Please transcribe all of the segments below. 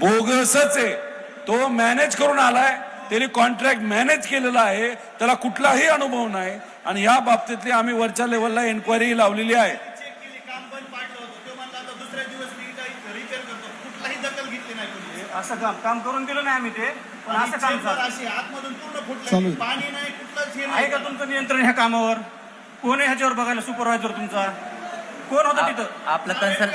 बोगसच आहे. तो मॅनेज करून आलाय त्याने कॉन्ट्रॅक्ट मॅनेज केलेला आहे त्याला कुठलाही अनुभव नाही. आणि या बाबतीतली आम्ही वरच्या लेवलला एन्क्वायरी लावलेली आहे. असं काम काम करून दिलं नाही आम्ही ते पण असं काम चेंबर झालं. अशी आतमधून पूर्ण फुटलं पाणी नाही कुठलंच हे आहे नाही. का तुमचं नियंत्रण ह्या कामावर? कोण आहे ह्याच्यावर बघायला सुपरवायझर तुमचा? कोण होता तिथं? आपलं कन्सल्ट.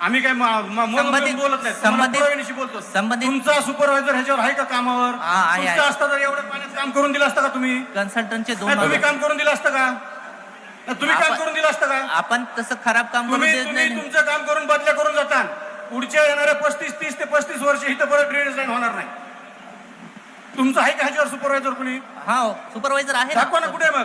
आम्ही काय संबंधित- बोलत नाही संबंधित- बोलतो. संबंधित- तुमचा सुपरवायझर ह्याच्यावर आहे का कामावर? हा, आहे, तुमचं आहे. असतं तर एवढं पाण्यात काम करून दिलं असतं का तुम्ही? कन्सल्टंटचे दोन नाही, तुम्ही. काम करून दिलं असतं का? नाही, तुम्ही काम आपण- करून दिलं असतं का? आपण तसं खराब काम करून तुम्ही देत तुम्ही नाही. तुमचं काम करून बदल्या करून जाता पुढच्या येणाऱ्या पस्तीस तीस ते पस्तीस वर्ष इथं परत ड्रेनेज लाईन होणार नाही. तुमचं आहे का ह्याच्यावर सुपरवायझर कुणी? हा सुपरवायझर आहे दाखवा ना ना. कुठे मग.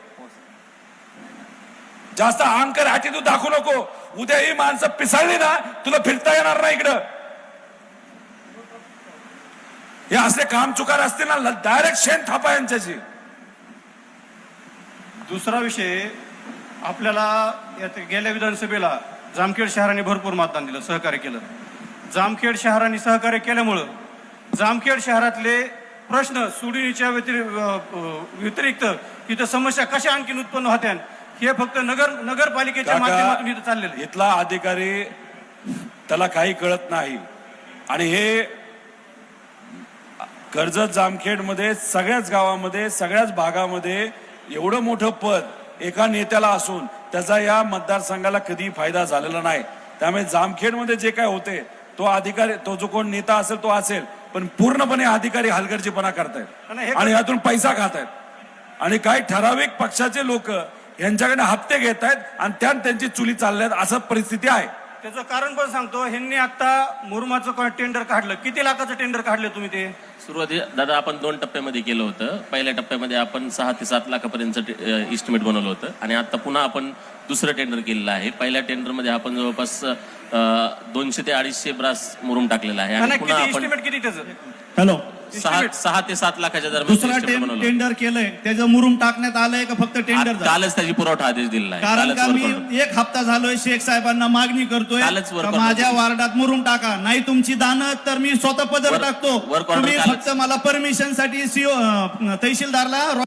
जास्त अहंकार ॲटिट्यूड दाखवू नको. उद्या ही माणसं पिसाळली ना तुला फिरता येणार नाही इकडं. हे असले काम चुकार असतील ना डायरेक्ट शेण थापा यांच्याशी. दुसरा विषय आपल्याला यात गेल्या विधानसभेला जामखेड शहराने भरपूर मतदान दिलं सहकार्य केलं. जामखेड शहराने सहकार्य केल्यामुळं जामखेड शहरातले प्रश्न सुडीच्या व्यतिरि- व्यतिरिक्त इथं समस्या कशा आणखीन उत्पन्न होत्या हे फक्त नगर नगरपालिकेच्या माध्यमातून इथं चाललेलं. इथला अधिकारी त्याला काही कळत नाही. आणि हे कर्जत जामखेडमध्ये सगळ्याच गावामध्ये सगळ्याच भागामध्ये एवढं मोठं पद एका नेत्याला असून त्याचा या मतदारसंघाला कधी फायदा झालेला नाही. त्यामुळे जामखेडमध्ये जे काय होते तो अधिकारी तो जो कोण नेता असेल तो असेल. पण पूर्णपणे अधिकारी हलगर्जीपणा करतायत. आणि यातून पैसा खात आहेत आणि काही ठराविक पक्षाचे लोक यांच्याकडे हप्ते घेत आहेत आणि त्यात त्यांची चुली चालल्यात असं परिस्थिती आहे. त्याचं कारण पण सांगतो ह्यांनी आता मुरुमाचं टेंडर काढलं. किती लाखाचं टेंडर काढलं तुम्ही ते? सुरुवातीला दादा आपण दोन टप्प्यामध्ये केलं होतं. पहिल्या टप्प्यामध्ये आपण सहा ते सात लाखापर्यंत इस्टिमेट बनवलं होतं. आणि आता पुन्हा आपण दुसरं टेंडर केलेलं आहे. पहिल्या टेंडरमध्ये आपण जवळपास दोनशे ते अडीचशे ब्रास मुरुम टाकलेला आहे. आणि नाही, पुन्हा किती आपण इस्टिमेट किती त्याचं? हॅलो. सहा ते सात लाखाच्या दरम्यान दुसरा टें- टेंडर केलंय. त्याचं मुरुम टाकण्यात आलंय का फक्त टेंडर. कालच त्याची पुरवठा आदेश दिलेला आहे. कारण का मी. एक हप्ता झालोय शेख साहेबांना मागणी करतोय. कालच का माझ्या. वार्डात मुरुम टाका. नाही तुमची दानं तर मी स्वतः पदर टाकतो. तुम्ही कालच- फक्त मला परमिशनसाठी सीओ तहसीलदारला